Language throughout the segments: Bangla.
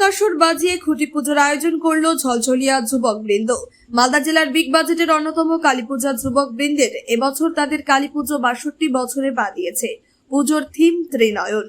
কাসর বাজিয়ে খুঁটি পুজোর আয়োজন করল ঝলঝলিয়া যুবক বৃন্দ। মালদা জেলার বিগ বাজেটের অন্যতম কালী পূজা যুবক বৃন্দের এবছর তাদের কালী পুজো বাষট্টি বছরে পা দিয়েছে। পুজোর থিম ত্রিনয়ন।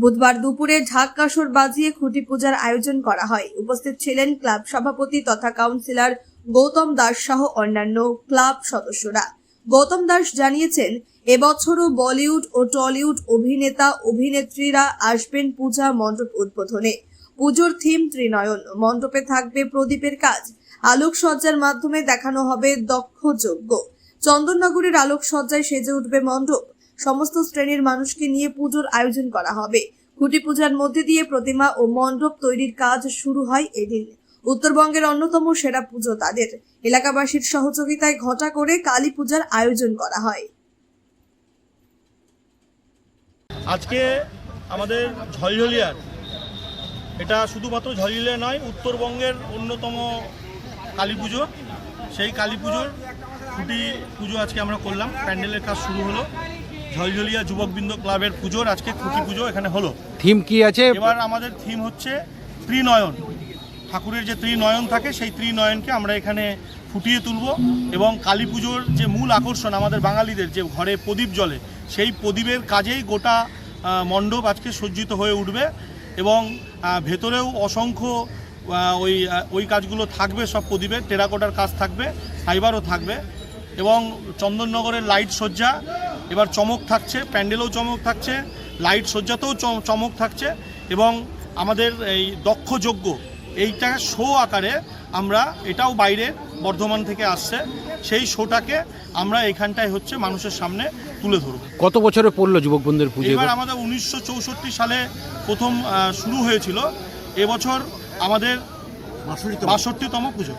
বুধবার দুপুরে ঢাক বাজিয়ে খুঁটি পূজার আয়োজন করা হয়। উপস্থিত ছিলেন ক্লাব সভাপতি তথা কাউন্সিলর গৌতম দাস সহ অন্যান্য ক্লাব সদস্যরা। গৌতম দাস জানিয়েছেন, এবছরও বলিউড ও টলিউড অভিনেতা, অভিনেত্রীরা আসবেন পূজা মণ্ডপ উদ্বোধনে। পুজোর থিম ত্রিনয়ন। মণ্ডপে থাকবে প্রদীপের কাজ। আলোকসজ্জার মাধ্যমে দেখানো হবে দক্ষ যজ্ঞ। চন্দননগরের আলোকসজ্জায় সেজে উঠবে মণ্ডপ। সমস্ত শ্রেণির মানুষকে নিয়ে পুজোর আয়োজন করা হবে। খুঁটি পূজার মধ্যে দিয়ে প্রতিমা ও মণ্ডপ তৈরির কাজ শুরু হয় এদিন। উত্তরবঙ্গের অন্যতম সেরা পুজো তাদের। এলাকাবাসীর সহযোগিতায় ঘটা করে কালী পূজার আয়োজন করা হয়। আজকে আমাদের ঝলঝলিয়ার এটা শুধুমাত্র ঝলঝলিয়া নয় উত্তরবঙ্গের অন্যতম কালী পুজো। সেই কালী পুজোর খুঁটি পুজো আজকে আমরা করলাম। প্যান্ডেলের কাজ শুরু হলো। ঝলঝলিয়া যুবকবৃন্দ ক্লাবের পুজোর আজকে খুঁটি পুজো এখানে হলো। থিম কি আছে? এবার আমাদের থিম হচ্ছে ত্রিনয়ন। ঠাকুরের যে ত্রিনয়ন থাকে সেই ত্রিনয়নকে আমরা এখানে ফুটিয়ে তুলব এবং কালী পুজোর যে মূল আকর্ষণ আমাদের বাঙালিদের যে ঘরে প্রদীপ জ্বলে সেই প্রদীপের কাজেই গোটা মণ্ডপ আজকে সজ্জিত হয়ে উঠবে। এবং ভেতরেও অসংখ্য ওই ওই কাজগুলো থাকবে, সব প্রদীপের, টেরাকোটার কাজ থাকবে, ফাইবারও থাকবে এবং চন্দননগরের লাইট সজ্জা, এবার চমক থাকছে, প্যান্ডেলেও চমক থাকছে, লাইট সজ্জাতেও চমক থাকছে এবং আমাদের এই দক্ষ যজ্ঞ, এইটা শো আকারে আমরা, এটাও বাইরে বর্ধমান থেকে আসছে, সেই শোটাকে আমরা এখানটায় হচ্ছে মানুষের সামনে তুলে ধরব। কত বছরে পড়ল যুবক বন্ধুর পুজো? এবার আমাদের উনিশশো চৌষট্টি সালে প্রথম শুরু হয়েছিল। এবছর আমাদের বাষট্টিতম পুজো।